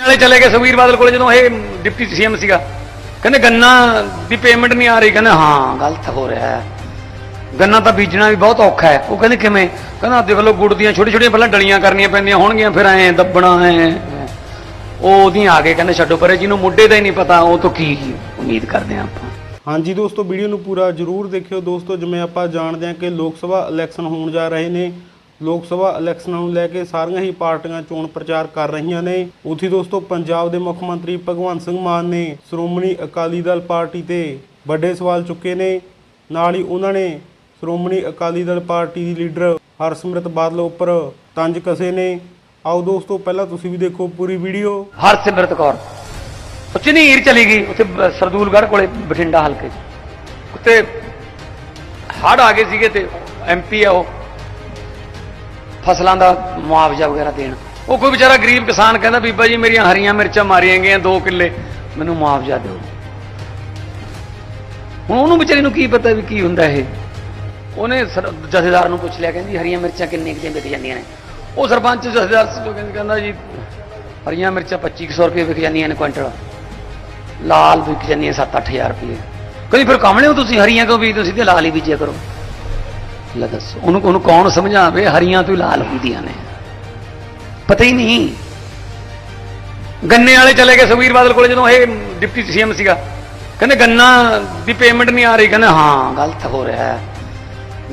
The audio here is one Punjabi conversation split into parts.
ਵਾਲੇ ਚਲੇ ਗਏ, ਸੁਖਬੀਰ ਬਾਦਲ ਕੋਲੇ ਜਦੋਂ ਇਹ ਡਿਪਟੀ ਸੀਐਮ ਸੀਗਾ। ਕਹਿੰਦੇ ਗੰਨਾ ਦੀ ਪੇਮੈਂਟ ਨਹੀਂ ਆ ਰਹੀ। ਕਹਿੰਦੇ ਹਾਂ, ਗਲਤ ਹੋ ਰਿਹਾ ਹੈ। ਗੰਨਾ ਤਾਂ ਬੀਜਣਾ ਵੀ ਬਹੁਤ ਔਖਾ ਹੈ। ਉਹ ਕਹਿੰਦੇ ਕਿਵੇਂ? ਕਹਿੰਦਾ ਦੇਖ ਲਓ, ਗੁੜ ਦੀਆਂ ਛੋਟੀ ਛੋਟੀਆਂ ਪਹਿਲਾਂ ਡਲੀਆਂ ਕਰਨੀਆਂ ਪੈਂਦੀਆਂ ਹੋਣਗੀਆਂ, ਫਿਰ ਐ ਦੱਬਣਾ ਐ। ਉਹ ਉਹਦੀਆਂ ਆ ਕੇ ਕਹਿੰਦੇ ਛੱਡੋ ਪਰੇ ਜਿਹਨੂੰ ਮੁੱਢੇ ਦਾ ਹੀ ਨਹੀਂ ਪਤਾ, ਉਹ ਤੋਂ ਕੀ ਉਮੀਦ ਕਰਦੇ ਆ ਆਪਾਂ। ਹਾਂਜੀ ਦੋਸਤੋ, ਵੀਡੀਓ ਨੂੰ ਪੂਰਾ ਜਰੂਰ ਦੇਖਿਓ। ਦੋਸਤੋ, ਜਿਵੇਂ ਆਪਾਂ ਜਾਣਦੇ ਹਾਂ ਕਿ ਲੋਕ ਸਭਾ ਇਲੈਕਸ਼ਨ ਹੋਣ ਜਾ ਰਹੇ ਨੇ ਲੋਕ ਸਭਾ ਇਲੈਕਸ਼ਨਾਂ ਨੂੰ ਲੈ ਕੇ ਸਾਰੀਆਂ ਹੀ ਪਾਰਟੀਆਂ ਚੋਣ ਪ੍ਰਚਾਰ ਕਰ ਰਹੀਆਂ ਨੇ। ਉਥੇ ਦੋਸਤੋ, ਪੰਜਾਬ ਦੇ ਮੁੱਖ ਮੰਤਰੀ ਭਗਵੰਤ ਸਿੰਘ ਮਾਨ ਨੇ ਸ਼੍ਰੋਮਣੀ ਅਕਾਲੀ ਦਲ ਪਾਰਟੀ ਤੇ ਵੱਡੇ ਸਵਾਲ ਚੁੱਕੇ ਨੇ। ਨਾਲ ਹੀ ਉਹਨਾਂ ਨੇ ਸ਼੍ਰੋਮਣੀ ਅਕਾਲੀ ਦਲ ਪਾਰਟੀ ਦੀ ਲੀਡਰ ਹਰਸਿਮਰਤ ਬਾਦਲ ਉੱਪਰ ਤੰਜ ਕਸੇ ਨੇ। ਆਓ ਦੋਸਤੋ, ਪਹਿਲਾਂ ਤੁਸੀਂ ਵੀ ਦੇਖੋ ਪੂਰੀ ਵੀਡੀਓ। ਹਰਸਿਮਰਤ ਕੌਰ। ਉਹ ਨੀਰ ਚਲੀ ਗਈ, ਉੱਥੇ ਸਰਦੂਲਗੜ੍ਹ ਕੋਲੇ ਬਠਿੰਡਾ ਹਲਕੇ 'ਚ। ਉੱਤੇ ਹੜ ਆ ਗਏ ਸੀਗੇ ਤੇ ਐਮਪੀ ਆ ਉਹ। ਫਸਲਾਂ ਦਾ ਮੁਆਵਜ਼ਾ ਵਗੈਰਾ ਦੇਣ। ਉਹ ਕੋਈ ਵਿਚਾਰਾ ਗਰੀਬ ਕਿਸਾਨ ਕਹਿੰਦਾ, ਬੀਬਾ ਜੀ ਮੇਰੀਆਂ ਹਰੀਆਂ ਮਿਰਚਾਂ ਮਾਰੀਆਂ ਗਈਆਂ 2 ਕਿੱਲੇ, ਮੈਨੂੰ ਮੁਆਵਜ਼ਾ ਦਿਓ। ਹੁਣ ਉਹਨੂੰ ਵਿਚਾਰੀ ਨੂੰ ਕੀ ਪਤਾ ਵੀ ਕੀ ਹੁੰਦਾ ਇਹ? ਉਹਨੇ ਜਥੇਦਾਰ ਨੂੰ ਪੁੱਛ ਲਿਆ, ਕਹਿੰਦੀ ਹਰੀਆਂ ਮਿਰਚਾਂ ਕਿੰਨੇ ਕਿਤੇ ਵਿਕ ਜਾਂਦੀਆਂ ਨੇ? ਉਹ ਸਰਪੰਚ ਜਥੇਦਾਰ ਸੀ ਕਹਿੰਦਾ ਜੀ, ਹਰੀਆਂ ਮਿਰਚਾਂ 2500 ਰੁਪਏ ਵਿਕ ਜਾਂਦੀਆਂ ਨੇ ਕੁਇੰਟਲ। ਲਾਲ ਵਿਕ ਜਾਂਦੀਆਂ 7-8000 ਰੁਪਏ। ਕਹਿੰਦੀ, ਫਿਰ ਕਾਮਲੇ ਹੋ ਤੁਸੀਂ ਹਰੀਆਂ ਕਿਉਂ ਬੀਜਦੇ ਤੁਸੀਂ ਸਿੱਧੇ ਲਾਲ ਹੀ ਬੀਜਿਆ ਕਰੋ। ਲੈ ਦੱਸੋ। ਉਹਨੂੰ ਉਹਨੂੰ ਕੌਣ ਸਮਝਾਵੇ? ਹਰੀਆਂ ਤੋਂ ਲਾਲ ਹੁੰਦੀਆਂ ਨੇ। ਪਤਾ ਹੀ ਨਹੀਂ। ਗੰਨੇ ਵਾਲੇ ਚਲੇ ਗਏ ਸੁਖਬੀਰ ਬਾਦਲ ਕੋਲ ਜਦੋਂ ਇਹ ਡਿਪਟੀ ਸੀਐਮ ਸੀਗਾ। ਕਹਿੰਦੇ ਗੰਨਾ ਦੀ ਪੇਮੈਂਟ ਨਹੀਂ ਆ ਰਹੀ। ਕਹਿੰਦੇ, ਹਾਂ, ਗਲਤ ਹੋ ਰਿਹਾ ਹੈ।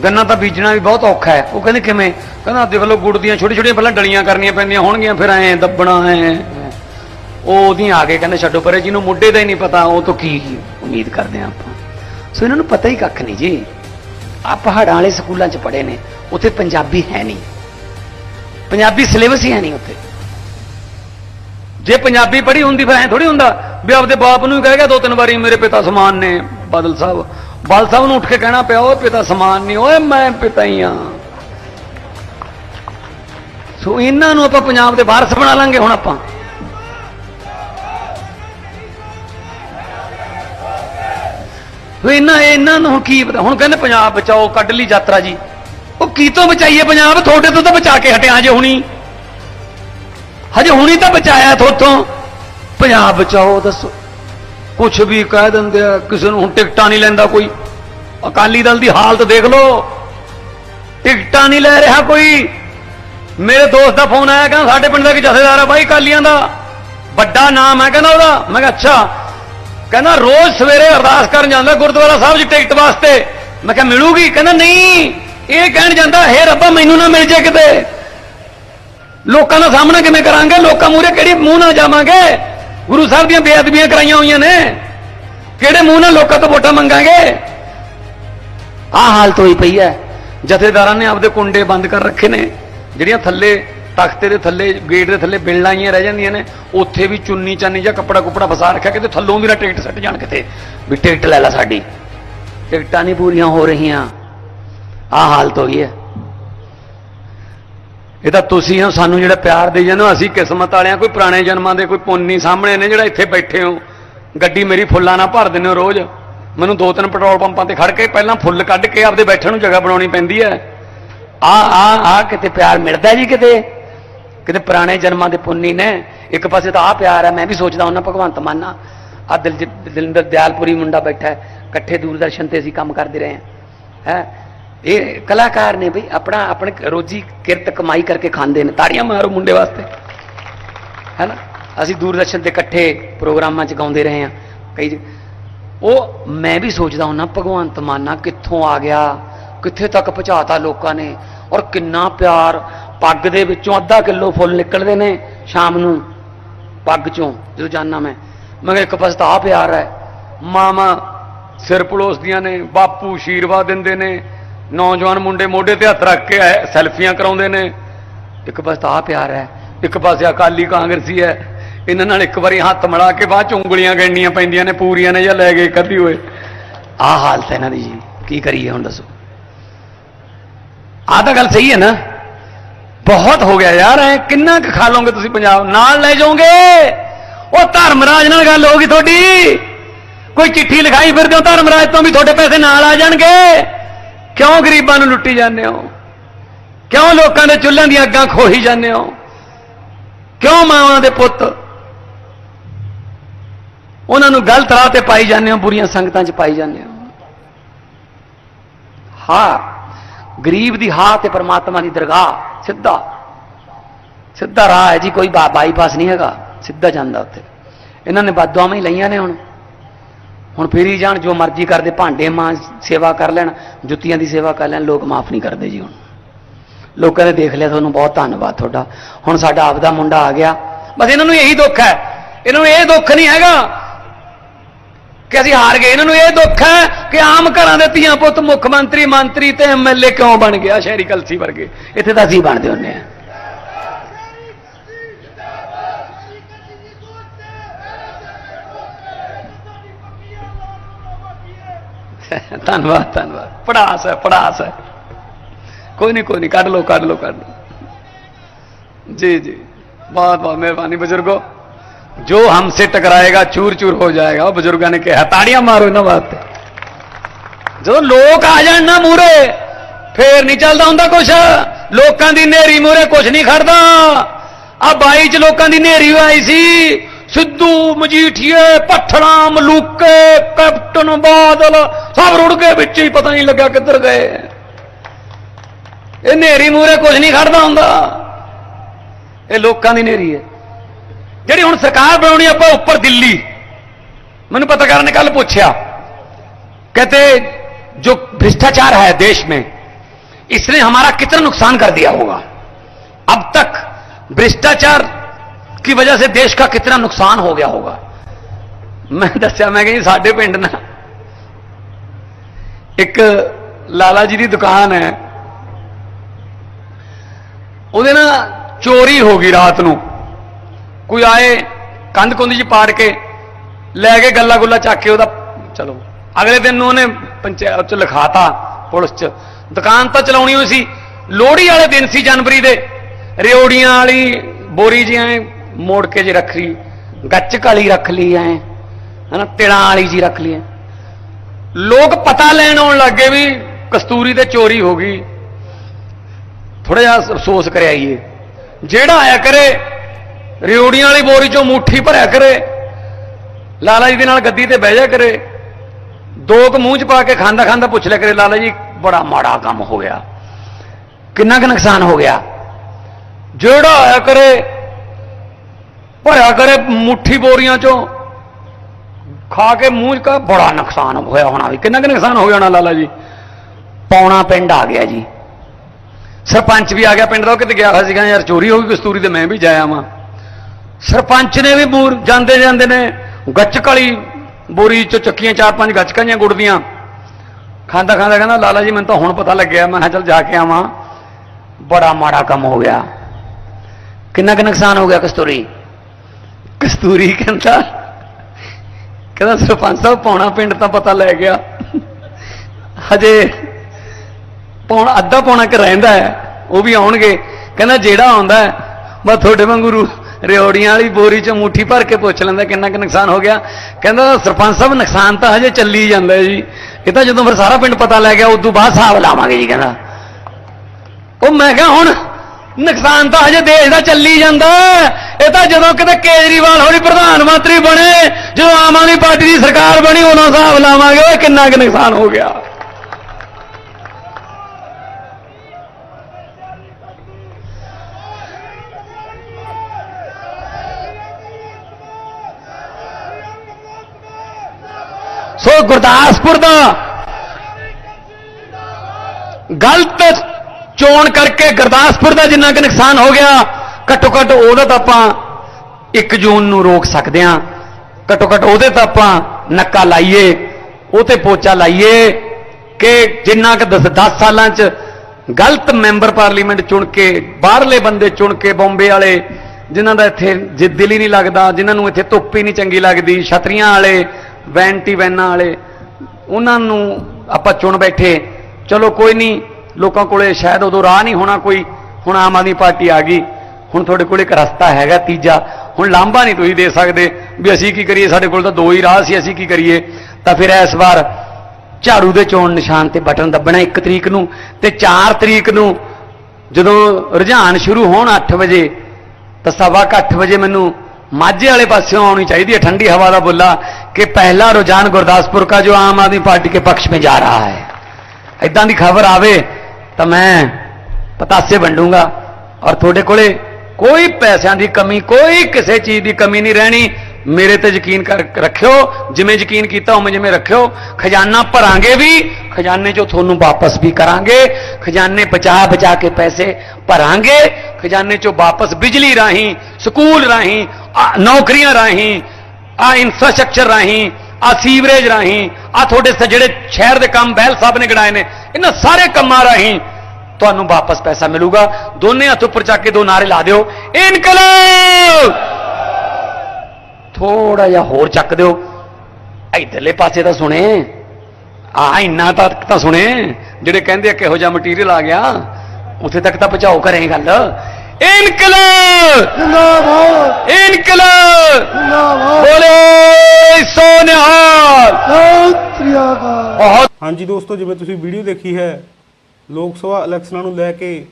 ਗੰਨਾ ਤਾਂ ਬੀਜਣਾ ਵੀ ਬਹੁਤ ਔਖਾ ਹੈ। ਉਹ ਕਹਿੰਦੇ, ਕਿਵੇਂ? ਕਹਿੰਦਾ ਦੇਖ ਲਓ, ਗੁੜ ਦੀਆਂ ਛੋਟੀ ਛੋਟੀਆਂ ਪਹਿਲਾਂ ਡਲੀਆਂ ਕਰਨੀਆਂ ਪੈਂਦੀਆਂ ਹੋਣਗੀਆਂ, ਫਿਰ ਐ ਦੱਬਣਾ ਐ। ਉਹ ਉਹਦੀਆਂ ਆ ਕੇ ਕਹਿੰਦੇ, ਛੱਡੋ ਪਰੇ ਜਿਹਨੂੰ ਮੁੱਢੇ ਦਾ ਹੀ ਨਹੀਂ ਪਤਾ। ਉਹ ਤੋਂ ਕੀ ਉਮੀਦ ਕਰਦੇ ਆ ਆਪਾਂ? ਸੋ ਇਹਨਾਂ ਨੂੰ ਪਤਾ ਹੀ ਕੱਖ ਨਹੀਂ ਜੀ। ਆ ਪਹਾੜਾਂ ਵਾਲੇ ਸਕੂਲਾਂ 'ਚ ਪੜ੍ਹੇ ਨੇ, ਉੱਥੇ ਪੰਜਾਬੀ ਹੈ ਨਹੀਂ। ਪੰਜਾਬੀ ਸਿਲੇਬਸ ਹੀ ਹੈ ਨਹੀਂ ਉੱਥੇ। ਜੇ ਪੰਜਾਬੀ ਪੜ੍ਹੀ ਹੁੰਦੀ ਫਿਰ ਐ ਥੋੜੀ ਹੁੰਦਾ ਵੀ ਆਪਦੇ ਬਾਪ ਨੂੰ ਹੀ ਕਹੇਗਾ ਦੋ ਤਿੰਨ ਵਾਰੀ ਮੇਰੇ ਪਿਤਾ ਸਮਾਨ ਨੇ, ਬਾਦਲ ਸਾਹਿਬ। ਬਾਦਲ ਸਾਹਿਬ ਨੂੰ ਉੱਠ ਕੇ ਕਹਿਣਾ ਪਿਆ, ਓਏ ਪਿਤਾ ਸਮਾਨ ਨਹੀਂ, ਓਏ ਮੈਂ ਪਿਤਾ ਹੀ ਆ। ਸੋ ਇਹਨਾਂ ਨੂੰ ਆਪਾਂ ਪੰਜਾਬ ਦੇ ਵਾਰਸ ਬਣਾ ਲਾਂਗੇ ਹੁਣ ਆਪਾਂ। ਸੋ ਇਹਨਾਂ ਇਹਨਾਂ ਨੂੰ ਹੁਣ ਕੀ ਪਤਾ? ਹੁਣ ਕਹਿੰਦੇ ਪੰਜਾਬ ਬਚਾਓ, ਕੱਢ ਲਈ ਯਾਤਰਾ ਜੀ। ਉਹ ਕੀ ਤੋਂ ਬਚਾਈਏ ਪੰਜਾਬ? ਤੁਹਾਡੇ ਤੋਂ ਤਾਂ ਬਚਾ ਕੇ ਹਟਿਆ ਜੇ ਹੁਣੀ। ਹਜੇ ਹੁਣੀ ਤਾਂ ਬਚਾਇਆ ਥੋਥੋਂ। ਪੰਜਾਬ ਬਚਾਓ, ਦੱਸੋ। ਕੁਛ ਵੀ ਕਹਿ ਦਿੰਦੇ ਆ, ਕਿਸੇ ਨੂੰ ਹੁਣ ਟਿਕਟਾਂ ਨਹੀਂ ਲੈਂਦਾ ਕੋਈ। ਅਕਾਲੀ ਦਲ ਦੀ ਹਾਲਤ ਦੇਖ ਲਓ। ਟਿਕਟਾਂ ਨਹੀਂ ਲੈ ਰਿਹਾ ਕੋਈ। ਮੇਰੇ ਦੋਸਤ ਦਾ ਫੋਨ ਆਇਆ, ਕਹਿੰਦਾ ਸਾਡੇ ਪਿੰਡ ਦਾ ਇੱਕ ਜਥੇਦਾਰ ਆ ਬਾਈ ਅਕਾਲੀਆਂ ਦਾ। ਵੱਡਾ ਨਾਮ ਹੈ, ਕਹਿੰਦਾ ਉਹਦਾ। ਮੈਂ ਕਿਹਾ, ਅੱਛਾ। ਕਹਿੰਦਾ ਰੋਜ਼ ਸਵੇਰੇ ਅਰਦਾਸ ਕਰਨ ਜਾਂਦਾ ਗੁਰਦੁਆਰਾ ਸਾਹਿਬ 'ਚ ਟਿਕਟ ਵਾਸਤੇ। ਮੈਂ ਕਿਹਾ, ਮਿਲੂਗੀ? ਕਹਿੰਦਾ, ਨਹੀਂ। ਇਹ ਕਹਿਣ ਜਾਂਦਾ, ਹੈ ਰੱਬਾ, ਮੈਨੂੰ ਨਾ ਮਿਲ ਜੇ ਕਿਤੇ। ਲੋਕਾਂ ਦਾ ਸਾਹਮਣਾ ਕਿਵੇਂ ਕਰਾਂਗੇ? ਲੋਕਾਂ ਮੂਹਰੇ ਕਿਹੜੀ ਮੂੰਹ ਨਾਲ ਜਾਵਾਂਗੇ? ਗੁਰੂ ਸਾਹਿਬ ਦੀਆਂ ਬੇਅਦਬੀਆਂ ਕਰਾਈਆਂ ਹੋਈਆਂ ਨੇ। ਕਿਹੜੇ ਮੂੰਹ ਨਾਲ ਲੋਕਾਂ ਤੋਂ ਵੋਟਾਂ ਮੰਗਾਂਗੇ? ਆਹ ਹਾਲਤ ਹੋਈ ਪਈ ਹੈ। ਜਥੇਦਾਰਾਂ ਨੇ ਆਪਦੇ ਕੁੰਡੇ ਬੰਦ ਕਰ ਰੱਖੇ ਨੇ, ਜਿਹੜੀਆਂ ਥੱਲੇ ਤਖਤੇ ਦੇ ਥੱਲੇ, ਗੇਟ ਦੇ ਥੱਲੇ ਬਿਲਡਾਂ ਆਈਆਂ ਰਹਿ ਜਾਂਦੀਆਂ ਨੇ। ਉੱਥੇ ਵੀ ਚੁੰਨੀ ਚਾਨੀ ਜਾਂ ਕੱਪੜਾ ਕੁਪੜਾ ਫਸਾ ਰੱਖਿਆ, ਕਿਤੇ ਥੱਲੋਂ ਵੀ ਨਾ ਟਿਕਟ ਸੱਟ ਜਾਣ ਕਿਤੇ। ਵੀ ਟਿਕਟ ਲੈ ਲੈ ਸਾਡੀ। ਟਿਕਟਾਂ ਨਹੀਂ ਪੂਰੀਆਂ ਹੋ ਰਹੀਆਂ। ਆਹ ਹਾਲਤ ਹੋਈ ਹੈ। ਇਹ ਤਾਂ ਤੁਸੀਂ ਹੋ, ਸਾਨੂੰ ਜਿਹੜਾ ਪਿਆਰ ਦੇ ਜਾਂਦੇ ਹੋ, ਅਸੀਂ ਕਿਸਮਤ ਵਾਲਿਆਂ, ਕੋਈ ਪੁਰਾਣੇ ਜਨਮਾਂ ਦੇ ਕੋਈ ਪੁੰਨੀ ਸਾਹਮਣੇ ਨੇ ਜਿਹੜਾ ਇੱਥੇ ਬੈਠੇ ਹੋ। ਗੱਡੀ ਮੇਰੀ ਫੁੱਲਾਂ ਨਾਲ ਭਰ ਦਿੰਦੇ ਹੋ ਰੋਜ਼। ਮੈਨੂੰ ਦੋ ਤਿੰਨ ਪੈਟਰੋਲ ਪੰਪਾਂ ਤੇ ਖੜ ਕੇ ਪਹਿਲਾਂ ਫੁੱਲ ਕੱਢ ਕੇ ਆਪਦੇ ਬੈਠਣ ਨੂੰ ਜਗ੍ਹਾ ਬਣਾਉਣੀ ਪੈਂਦੀ ਹੈ। ਆ ਆ ਆ ਕਿਤੇ ਪਿਆਰ ਮਿਲਦਾ ਜੀ ਕਿਤੇ? ਕਿਤੇ ਪੁਰਾਣੇ ਜਨਮਾਂ ਦੇ ਪੁੰਨੀ ਨੇ, ਇੱਕ ਪਾਸੇ ਤਾਂ ਆ ਪਿਆਰ ਹੈ, ਮੈਂ ਵੀ ਸੋਚਦਾ ਹੁੰਦਾ, ਭਗਵੰਤ ਮਾਨਾ ਆ ਦਿਲ ਦਿਲਿੰਦਰ ਦਿਆਲਪੁਰੀ ਮੁੰਡਾ ਬੈਠਾ ਇਕੱਠੇ ਦੂਰਦਰਸ਼ਨ ਤੇ ਅਸੀਂ ਕੰਮ ਕਰਦੇ ਰਹੇ ਹਾਂ। ਹੈ? ਇਹ ਕਲਾਕਾਰ ਨੇ ਬਈ ਆਪਣਾ, ਆਪਣੇ ਰੋਜੀ ਕਿਰਤ ਕਮਾਈ ਕਰਕੇ ਖਾਂਦੇ ਨੇ, ਤਾੜੀਆਂ ਮਾਰੋ ਮੁੰਡੇ ਵਾਸਤੇ। ਹੈ ਨਾ ਅਸੀਂ ਦੂਰਦਰਸ਼ਨ ਤੇ ਇਕੱਠੇ ਪ੍ਰੋਗਰਾਮਾਂ 'ਚ ਗਾਉਂਦੇ ਰਹੇ ਹਾਂ। ਕਈ ਜ- ਉਹ ਮੈਂ ਵੀ ਸੋਚਦਾ ਹੁੰਦਾ, ਭਗਵੰਤ ਮਾਨਾ ਕਿੱਥੋਂ ਆ ਗਿਆ, ਕਿੱਥੇ ਤੱਕ ਪਹੁੰਚਾਤਾ ਲੋਕਾਂ ਨੇ, ਔਰ ਕਿੰਨਾ ਪਿਆਰ ਪੱਗ ਦੇ ਵਿੱਚੋਂ ਅੱਧਾ ਕਿਲੋ ਫੁੱਲ ਨਿਕਲਦੇ ਨੇ ਸ਼ਾਮ ਨੂੰ ਪੱਗ ਚੋਂ, ਜਦੋਂ ਜਾਣਾ ਮੈਂ। ਮੈਂ ਇੱਕ ਪਾਸੇ ਤਾਂ ਆ ਪਿਆਰ ਹੈ। ਮਾਮਾ ਸਿਰ ਪਲੋਸਦੀਆਂ ਨੇ, ਬਾਪੂ ਆਸ਼ੀਰਵਾਦ ਦਿੰਦੇ ਨੇ, ਨੌਜਵਾਨ ਮੁੰਡੇ ਮੋਢੇ ਤੇ ਹੱਥ ਰੱਖ ਕੇ ਸੈਲਫੀਆਂ ਕਰਾਉਂਦੇ ਨੇ। ਇੱਕ ਪਾਸੇ ਤਾਂ ਆ ਪਿਆਰ ਹੈ। ਇੱਕ ਪਾਸੇ ਅਕਾਲੀ ਕਾਂਗਰਸੀ ਹੈ। ਇਹਨਾਂ ਨਾਲ ਇੱਕ ਵਾਰੀ ਹੱਥ ਮਿਲਾ ਕੇ ਬਾਅਦ ਚ ਉਂਗਲੀਆਂ ਗੰਢੀਆਂ ਪੈਂਦੀਆਂ ਨੇ, ਪੂਰੀਆਂ ਨੇ ਜਾਂ ਲੈ ਗਏ ਕਦੀ ਹੋਏ। ਆਹ ਹਾਲਤ ਹੈ ਇਹਨਾਂ ਦੀ ਜੀ। ਕੀ ਕਰੀਏ ਹੁਣ ਦੱਸੋ। ਆਹ ਤਾਂ ਗੱਲ ਸਹੀ ਹੈ ਨਾ। ਬਹੁਤ ਹੋ ਗਿਆ ਯਾਰ, ਐ ਕਿੰਨਾ ਕੁ ਖਾ ਲਓਗੇ ਤੁਸੀਂ ਪੰਜਾਬ? ਨਾਲ ਲੈ ਜਾਓਗੇ? ਉਹ ਧਰਮਰਾਜ ਨਾਲ ਗੱਲ ਹੋਗੀ ਤੁਹਾਡੀ। ਕੋਈ ਚਿੱਠੀ ਲਿਖਾਈ ਫਿਰਦੇ ਹੋ ਧਰਮਰਾਜ ਤੋਂ ਵੀ ਤੁਹਾਡੇ ਪੈਸੇ ਨਾਲ ਆ ਜਾਣਗੇ? ਕਿਉਂ ਗਰੀਬਾਂ ਨੂੰ ਲੁੱਟੀ ਜਾਂਦੇ ਹੋ? ਕਿਉਂ ਲੋਕਾਂ ਦੇ ਚੁੱਲ੍ਹਿਆਂ ਦੀਆਂ ਅੱਗਾਂ ਖੋਹੀ ਜਾਂਦੇ ਹੋ? ਕਿਉਂ ਮਾਵਾਂ ਦੇ ਪੁੱਤ? ਉਹਨਾਂ ਨੂੰ ਗਲਤ ਰਾਹ ਤੇ ਪਾਈ ਜਾਂਦੇ ਹੋ, ਬੁਰੀਆਂ ਸੰਗਤਾਂ 'ਚ ਪਾਈ ਜਾਂਦੇ ਹੋ। ਹਾਂ ਗਰੀਬ ਦੀ ਹਾਂ ਤੇ ਪਰਮਾਤਮਾ ਦੀ ਦਰਗਾਹ, ਸਿੱਧਾ। ਸਿੱਧਾ ਰਾਹ ਹੈ ਜੀ, ਕੋਈ ਬਾ- ਬਾਈਪਾਸ ਨਹੀਂ ਹੈਗਾ, ਸਿੱਧਾ ਜਾਂਦਾ ਉੱਥੇ। ਇਹਨਾਂ ਨੇ ਬਦਦੁਆਵਾਂ ਹੀ ਲਈਆਂ ਨੇ ਹੁਣ। ਹੁਣ ਫੇਰੀ ਜਾਣ, ਜੋ ਮਰਜ਼ੀ ਕਰਦੇ, ਭਾਂਡੇ ਮਾਂ ਸੇਵਾ ਕਰ ਲੈਣ, ਜੁੱਤੀਆਂ ਦੀ ਸੇਵਾ ਕਰ ਲੈਣ, ਲੋਕ ਮਾਫ ਨਹੀਂ ਕਰਦੇ ਜੀ ਹੁਣ। ਲੋਕਾਂ ਨੇ ਦੇਖ ਲਿਆ, ਤੁਹਾਨੂੰ ਬਹੁਤ ਧੰਨਵਾਦ ਤੁਹਾਡਾ। ਹੁਣ ਸਾਡਾ ਆਪਦਾ ਮੁੰਡਾ ਆ ਗਿਆ। ਬਸ ਇਹਨਾਂ ਨੂੰ ਇਹੀ ਦੁੱਖ ਹੈ। ਇਹਨਾਂ ਨੂੰ ਇਹ ਦੁੱਖ ਨਹੀਂ ਹੈਗਾ ਕਿ ਅਸੀਂ ਹਾਰ ਗਏ। ਇਹਨਾਂ ਨੂੰ ਇਹ ਦੁੱਖ ਹੈ ਕਿ ਆਮ ਘਰਾਂ ਦੇ ਧੀਆਂ ਪੁੱਤ ਮੁੱਖ ਮੰਤਰੀ ਮੰਤਰੀ ਤੇ ਐਮਐਲਏ ਕਿਉਂ ਬਣ ਗਿਆ? ਸ਼ਹਿਰੀ ਕਲਸੀ ਵਰਗੇ। ਇੱਥੇ ਤਾਂ ਅਸੀਂ ਬਣਦੇ ਹੁੰਨੇ ਆ ਧੰਨਵਾਦ ਧੰਨਵਾਦ। ਪੜਾਸ ਹੈ ਪੜਾਸ ਹੈ। ਕੋਈ ਨਹੀਂ ਕੋਈ ਨਹੀਂ। ਕੱਢ ਲਓ ਕੱਢ ਲਓ ਕੱਢ ਲਓ। ਜੀ ਜੀ। ਬਹੁਤ ਬਹੁਤ ਮਿਹਰਬਾਨੀ ਬਜ਼ੁਰਗੋ। जो हमसे टकराएगा चूर चूर हो जाएगा ਉਹ ਬਜ਼ੁਰਗਾਂ ਨੇ ਕਿਹਾ ਤਾੜੀਆਂ ਮਾਰੋ ਇਹਨਾਂ ਵਾਸਤੇ ਜਦੋਂ ਲੋਕ ਆ ਜਾਣ ਨਾ ਮੂਰੇ ਫੇਰ ਨਹੀਂ ਚੱਲਦਾ ਹੁੰਦਾ ਕੁਛ ਲੋਕਾਂ ਦੀ ਨੇਰੀ ਮੂਰੇ ਕੁਛ ਨਹੀਂ ਖੜਦਾ ਆ 22 ਚ ਲੋਕਾਂ ਦੀ ਨੇਰੀ ਆਈ ਸੀ ਸਿੱਧੂ ਮਜੀਠੀਏ ਪੱਠਣਾ ਮਲੂਕੇ ਕੈਪਟਨ ਬਾਦਲ ਸਭ ਰੁੜ ਗਏ ਵਿੱਚ ਹੀ ਪਤਾ ਨਹੀਂ ਲੱਗਾ ਕਿੱਧਰ ਗਏ ਇਹ ਨੇਰੀ ਮੂਰੇ ਕੁਛ ਨਹੀਂ ਖੜਦਾ ਹੁੰਦਾ ਇਹ ਲੋਕਾਂ ਦੀ ਨੇਰੀ ਹੈ ਜਿਹੜੀ ਹੁਣ ਸਰਕਾਰ ਬਣਾਉਣੀ ਆਪਾਂ ਉੱਪਰ ਦਿੱਲੀ ਮੈਨੂੰ पत्रकार ने कल पूछा कहते जो भ्रष्टाचार है देश में इसने हमारा कितना नुकसान कर दिया होगा अब तक भ्रष्टाचार की वजह से देश का कितना नुकसान हो गया होगा मैं दसिया मैं कही साडे पिंड ना एक लाला जी की दुकान है ਉਹਦੇ ਨਾ ਚੋਰੀ ਹੋ ਗਈ ਰਾਤ ਨੂੰ ਕੋਈ ਆਏ, ਕੰਧ ਕੁੰਦ ਜੀ ਪਾੜ ਕੇ ਲੈ ਕੇ ਗੱਲਾ ਗੁੱਲਾ ਚੱਕ ਕੇ ਉਹਦਾ, ਚਲੋ। ਅਗਲੇ ਦਿਨ ਨੂੰ ਉਹਨੇ ਪੰਚਾਇਤ ਚ ਲਿਖਾਤਾ ਪੁਲਿਸ ਚ। ਦੁਕਾਨ ਤਾਂ ਚਲਾਉਣੀ ਹੋਈ ਸੀ। ਲੋਹੜੀ ਵਾਲੇ ਦਿਨ ਸੀ ਜਨਵਰੀ ਦੇ। ਰਿਓੜੀਆਂ ਵਾਲੀ ਬੋਰੀ ਜੀ ਐ ਮੋੜ ਕੇ ਜੀ ਰੱਖ ਲਈ। ਗੱਚ ਕਾਲੀ ਰੱਖ ਲਈ ਐ। ਹਨਾ, ਤਿਲਾਂ ਵਾਲੀ ਜੀ ਰੱਖ ਲਈ ਐ। ਲੋਕ ਪਤਾ ਲੈਣ ਆਉਣ ਲੱਗੇ ਵੀ ਕਸਤੂਰੀ ਤੇ ਚੋਰੀ ਹੋ ਗਈ। ਥੋੜਾ ਜਿਹਾ ਅਫਸੋਸ ਕਰਿਆਈਏ। ਜਿਹੜਾ ਆਇਆ ਕਰੇ ਰਿਓੜੀਆਂ ਵਾਲੀ ਬੋਰੀ ਚੋਂ ਮੁੱਠੀ ਭਰਿਆ ਕਰੇ। ਲਾਲਾ ਜੀ ਦੇ ਨਾਲ ਗੱਦੀ ਤੇ ਬਹਿ ਜਾ ਕਰੇ। ਦੋ ਕੁ ਮੂੰਹ ਚ ਪਾ ਕੇ ਖਾਂਦਾ ਖਾਂਦਾ ਪੁੱਛ ਲਿਆ ਕਰੇ, ਲਾਲਾ ਜੀ, ਬੜਾ ਮਾੜਾ ਕੰਮ ਹੋ ਗਿਆ। ਕਿੰਨਾ ਕੁ ਨੁਕਸਾਨ ਹੋ ਗਿਆ? ਜਿਹੜਾ ਆਇਆ ਕਰੇ, ਭਰਿਆ ਕਰੇ ਮੁੱਠੀ ਬੋਰੀਆਂ ਚੋਂ। ਖਾ ਕੇ ਮੂੰਹ 'ਚ ਕਾ ਬੜਾ ਨੁਕਸਾਨ ਹੋਇਆ ਹੋਣਾ ਵੀ। ਕਿੰਨਾ ਕੁ ਨੁਕਸਾਨ ਹੋ ਗਿਆ ਹੋਣਾ ਲਾਲਾ ਜੀ? ਪੌਣਾ ਪਿੰਡ ਆ ਗਿਆ ਜੀ। ਸਰਪੰਚ ਵੀ ਆ ਗਿਆ ਪਿੰਡ ਦਾ, ਉਹ ਕਿਤੇ ਗਿਆ ਹੋਇਆ ਸੀਗਾ ਯਾਰ, ਚੋਰੀ ਹੋ ਗਈ ਕਸਤੂਰੀ ਤੇ ਮੈਂ ਵੀ ਜਾਇਆ ਵਾਂ। ਸਰਪੰਚ ਨੇ ਵੀ ਬੂਰ ਜਾਂਦੇ ਜਾਂਦੇ ਨੇ। ਗੱਚਕ ਵਾਲੀ ਬੋਰੀ ਚੋਂ ਚੱਕੀਆਂ, ਚਾਰ ਪੰਜ ਗੱਚਕਾਂ ਦੀਆਂ ਗੁੜਦੀਆਂ। ਖਾਂਦਾ ਖਾਂਦਾ ਕਹਿੰਦਾ, ਲਾਲਾ ਜੀ, ਮੈਨੂੰ ਤਾਂ ਹੁਣ ਪਤਾ ਲੱਗਿਆ। ਮੈਂ ਕਿਹਾ, ਚੱਲ ਜਾ ਕੇ ਆਵਾਂ। ਬੜਾ ਮਾੜਾ ਕੰਮ ਹੋ ਗਿਆ। ਕਿੰਨਾ ਕੁ ਨੁਕਸਾਨ ਹੋ ਗਿਆ ਕਸਤੂਰੀ? ਕਸਤੂਰੀ ਕਹਿੰਦਾ ਕਹਿੰਦਾ ਸਰਪੰਚ ਸਾਹਿਬ, ਪੌਣਾ ਪਿੰਡ ਤਾਂ ਪਤਾ ਲੈ ਗਿਆ। ਹਜੇ ਪੌਣਾ, ਅੱਧਾ ਪੌਣਾ ਕਿ ਰਹਿੰਦਾ ਹੈ। ਉਹ ਵੀ ਆਉਣਗੇ। ਕਹਿੰਦਾ, ਜਿਹੜਾ ਆਉਂਦਾ ਮੈਂ ਤੁਹਾਡੇ ਵਾਂਗੂ ਰੂ- ਰਿਓੜੀਆਂ ਵਾਲੀ ਬੋਰੀ ਚ ਮੁੱਠੀ ਭਰ ਕੇ ਪੁੱਛ ਲੈਂਦਾ ਕਿੰਨਾ ਕੁ ਨੁਕਸਾਨ ਹੋ ਗਿਆ। ਕਹਿੰਦਾ ਸਰਪੰਚ ਸਾਹਿਬ, ਨੁਕਸਾਨ ਤਾਂ ਹਜੇ ਚੱਲੀ ਜਾਂਦਾ ਹੈ ਜੀ। ਇਹ ਤਾਂ ਜਦੋਂ ਫਿਰ ਸਾਰਾ ਪਿੰਡ ਪਤਾ ਲੈ ਗਿਆ, ਉਦੋਂ ਬਾਅਦ ਹਿਸਾਬ ਲਾਵਾਂਗੇ ਜੀ ਕਹਿੰਦਾ। ਉਹ ਮੈਂ ਕਿਹਾ, ਹੁਣ ਨੁਕਸਾਨ ਤਾਂ ਹਜੇ ਦੇਸ਼ ਦਾ ਚੱਲੀ ਜਾਂਦਾ ਇਹ ਤਾਂ ਜਦੋਂ ਕਿਤੇ ਕੇਜਰੀਵਾਲ ਹੋਣੀ ਪ੍ਰਧਾਨ ਮੰਤਰੀ ਬਣੇ, ਜਦੋਂ ਆਮ ਆਦਮੀ ਪਾਰਟੀ ਦੀ ਸਰਕਾਰ ਬਣੀ, ਉਦੋਂ ਹਿਸਾਬ ਲਾਵਾਂਗੇ ਕਿੰਨਾ ਕੁ ਨੁਕਸਾਨ ਹੋ ਗਿਆ। ਸੋ ਗੁਰਦਾਸਪੁਰ ਦਾ ਗਲਤ ਚੋਣ ਕਰਕੇ ਗੁਰਦਾਸਪੁਰ ਦਾ ਜਿੰਨਾ ਕੁ ਨੁਕਸਾਨ ਹੋ ਗਿਆ ਘੱਟੋ ਘੱਟ ਉਹਦਾ ਤਾਂ ਆਪਾਂ 1 ਜੂਨ ਨੂੰ ਰੋਕ ਸਕਦੇ ਹਾਂ। ਘੱਟੋ ਘੱਟ ਉਹਦੇ ਤਾਂ ਆਪਾਂ ਨੱਕਾ ਲਾਈਏ ਉਹ ਤੇ ਪੋਚਾ ਲਾਈਏ ਕਿ ਜਿੰਨਾ ਕੁ 10 ਸਾਲਾਂ 'ਚ ਗਲਤ ਮੈਂਬਰ ਪਾਰਲੀਮੈਂਟ ਚੁਣ ਕੇ, ਬਾਹਰਲੇ ਬੰਦੇ ਚੁਣ ਕੇ ਬੰਬੇ ਵਾਲੇ, ਜਿਨ੍ਹਾਂ ਦਾ ਇੱਥੇ ਜੇ ਦਿਲ ਹੀ ਨਹੀਂ ਲੱਗਦਾ, ਜਿਨ੍ਹਾਂ ਨੂੰ ਇੱਥੇ ਧੁੱਪ ਹੀ ਨਹੀਂ ਚੰਗੀ ਲੱਗਦੀ, ਛਤਰੀਆਂ ਵਾਲੇ ਵੈਂਟੀ ਵੈਨਾਂ ਵਾਲੇ, ਉਹਨਾਂ ਨੂੰ ਆਪਾਂ ਚੁਣ ਬੈਠੇ। ਚਲੋ ਕੋਈ ਨਹੀਂ, ਲੋਕਾਂ ਕੋਲੇ ਸ਼ਾਇਦ ਉਦੋਂ ਰਾਹ ਨਹੀਂ ਹੋਣਾ ਕੋਈ, ਹੁਣ ਆਮ ਆਦਮੀ ਪਾਰਟੀ ਆ ਗਈ। ਹੁਣ ਤੁਹਾਡੇ ਕੋਲ ਇੱਕ ਰਸਤਾ ਹੈਗਾ, ਤੀਜਾ। ਹੁਣ ਲਾਂਭਾ ਨਹੀਂ ਤੁਸੀਂ ਦੇ ਸਕਦੇ ਵੀ ਅਸੀਂ ਕੀ ਕਰੀਏ, ਸਾਡੇ ਕੋਲ ਤਾਂ ਦੋ ਹੀ ਰਾਹ ਸੀ, ਅਸੀਂ ਕੀ ਕਰੀਏ। ਤਾਂ ਫਿਰ ਇਸ ਵਾਰ ਝਾੜੂ ਦੇ ਚੋਣ ਨਿਸ਼ਾਨ ਤੇ ਬਟਨ ਦੱਬਣਾ 1 ਤਰੀਕ ਨੂੰ ਤੇ 4 ਤਰੀਕ ਨੂੰ ਜਦੋਂ ਰੁਝਾਨ ਸ਼ੁਰੂ ਹੋਣ 8 ਵਜੇ, ਤਾਂ ਸਵਾ ਕੁ ਅੱਠ ਵਜੇ ਮੈਨੂੰ ਮਾਝੇ ਵਾਲੇ ਪਾਸਿਓਂ ਆਉਣੀ ਚਾਹੀਦੀ ਹੈ ਠੰਡੀ ਹਵਾ ਦਾ ਬੁੱਲਾ ਕਿ ਪਹਿਲਾ रुझान गुरदासपुर का जो आम आदमी पार्टी के पक्ष में जा रहा है ਇਦਾਂ ਦੀ ਖਬਰ ਆਵੇ ਤਾਂ ਮੈਂ ਪਤਾਸੇ ਵੰਡੂੰਗਾ ਔਰ ਤੁਹਾਡੇ ਕੋਲੇ ਕੋਈ ਪੈਸਿਆਂ ਦੀ ਕਮੀ ਕੋਈ ਕਿਸੇ ਚੀਜ਼ ਦੀ ਕਮੀ ਨਹੀਂ ਰਹਿਣੀ ਮੇਰੇ ਤੇ ਯਕੀਨ ਕਰ ਰੱਖਿਓ, ਜਿਵੇਂ ਯਕੀਨ ਕੀਤਾ ਉਵੇਂ ਜਿਵੇਂ ਰੱਖਿਓ। ਖਜ਼ਾਨਾ ਭਰਾਂਗੇ ਵੀ, ਖਜ਼ਾਨੇ ਚੋਂ ਤੁਹਾਨੂੰ ਵਾਪਸ ਵੀ ਕਰਾਂਗੇ। ਖਜ਼ਾਨੇ ਬਚਾ ਬਚਾ ਕੇ ਪੈਸੇ ਭਰਾਂਗੇ। ਖਜ਼ਾਨੇ ਚੋਂ ਵਾਪਸ ਬਿਜਲੀ ਰਾਹੀਂ, ਸਕੂਲ ਰਾਹੀਂ ਨੌਕਰੀਆਂ ਰਾਹੀਂ, ਆ ਇਨਫਰਾਸਟ੍ਰਕਚਰ ਰਾਹੀਂ, ਆ ਸੀਵਰੇਜ ਰਾਹੀਂ, ਆ ਤੁਹਾਡੇ ਜਿਹੜੇ ਸ਼ਹਿਰ ਦੇ ਕੰਮ ਬਹਿਲ ਸਾਹਿਬ ਨੇ ਗਣਾਏ ਨੇ, ਇਹਨਾਂ ਸਾਰੇ ਕੰਮਾਂ ਰਾਹੀਂ ਤੁਹਾਨੂੰ ਵਾਪਸ ਪੈਸਾ ਮਿਲੂਗਾ। ਦੋਨੇ ਹੱਥ ਉੱਪਰ ਚੱਕ ਕੇ ਦੋ ਨਾਰੇ ਲਾ ਦਿਓ। ਇਨਕਲਾਬ! ਥੋੜਾ ਜਿਹਾ ਹੋਰ ਚੱਕ ਦਿਓ। ਇਧਰਲੇ ਪਾਸੇ ਤਾਂ ਸੁਣੇ। ਆ ਇੰਨਾ ਤੱਕ ਤਾਂ ਸੁਣੇ ਜਿਹੜੇ ਕਹਿੰਦੇ ਆ ਕਿਹੋ ਜਿਹਾ ਮਟੀਰੀਅਲ ਆ ਗਿਆ ਉੱਥੇ ਤੱਕ ਤਾਂ ਪਹੁੰਚਾਓ ਕਰੇ ਗੱਲ। ਇਨਕਲਾਬ! ਜਿੰਦਾਬਾਦ। ਇਨਕਲਾਬ! ਜਿੰਦਾਬਾਦ। ਬੋਲੇ ਸੋਨਿਹਾਲ ਸਤਿ ਸ੍ਰੀ ਅਕਾਲ ਬਹੁਤ ਹਾਂਜੀ ਦੋਸਤੋ ਜਿਵੇਂ ਤੁਸੀਂ ਵੀਡੀਓ ਦੇਖੀ ਹੈ ਲੋਕ ਸਭਾ ਇਲੈਕਸ਼ਨਾਂ ਨੂੰ ਲੈ ਕੇ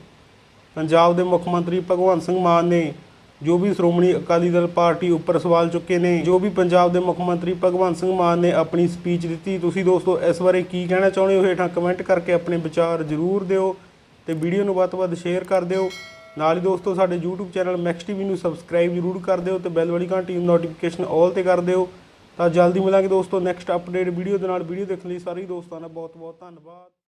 ਪੰਜਾਬ ਦੇ ਮੁੱਖ ਮੰਤਰੀ ਭਗਵੰਤ ਸਿੰਘ ਮਾਨ ਨੇ ਜੋ ਵੀ ਸ਼੍ਰੋਮਣੀ ਅਕਾਲੀ ਦਲ ਪਾਰਟੀ ਉੱਪਰ ਸਵਾਲ ਚੁੱਕੇ ਨੇ, ਜੋ ਵੀ ਪੰਜਾਬ ਦੇ ਮੁੱਖ ਮੰਤਰੀ ਭਗਵੰਤ ਸਿੰਘ ਮਾਨ ਨੇ ਆਪਣੀ ਸਪੀਚ ਦਿੱਤੀ, ਤੁਸੀਂ ਦੋਸਤੋ ਇਸ ਬਾਰੇ ਕੀ ਕਹਿਣਾ ਚਾਹੁੰਦੇ ਹੋ? ਹੇਠਾਂ ਕਮੈਂਟ ਕਰਕੇ ਆਪਣੇ ਵਿਚਾਰ ਜ਼ਰੂਰ ਦਿਓ ਤੇ ਵੀਡੀਓ ਨੂੰ ਵੱਧ ਤੋਂ ਵੱਧ ਸ਼ੇਅਰ ਕਰ ਦਿਓ। ਨਾਲ ਹੀ ਦੋਸਤੋ ਸਾਡੇ YouTube ਚੈਨਲ ਮੈਕਸ ਟੀਵੀ ਨੂੰ ਸਬਸਕ੍ਰਾਈਬ ਜ਼ਰੂਰ ਕਰ ਦਿਓ ਤੇ ਬੈਲ ਵਾਲੀ ਘੰਟੀ ਨੂੰ ਨੋਟੀਫਿਕੇਸ਼ਨ ਆਲ ਤੇ ਕਰ ਦਿਓ। ਤਾਂ ਜਲਦੀ ਮਿਲਾਂਗੇ ਦੋਸਤੋ ਨੈਕਸਟ ਅਪਡੇਟ ਵੀਡੀਓ ਦੇ ਨਾਲ। ਵੀਡੀਓ ਦੇਖਣ ਲਈ ਸਾਰੇ ਦੋਸਤਾਂ ਦਾ ਬਹੁਤ ਬਹੁਤ ਧੰਨਵਾਦ।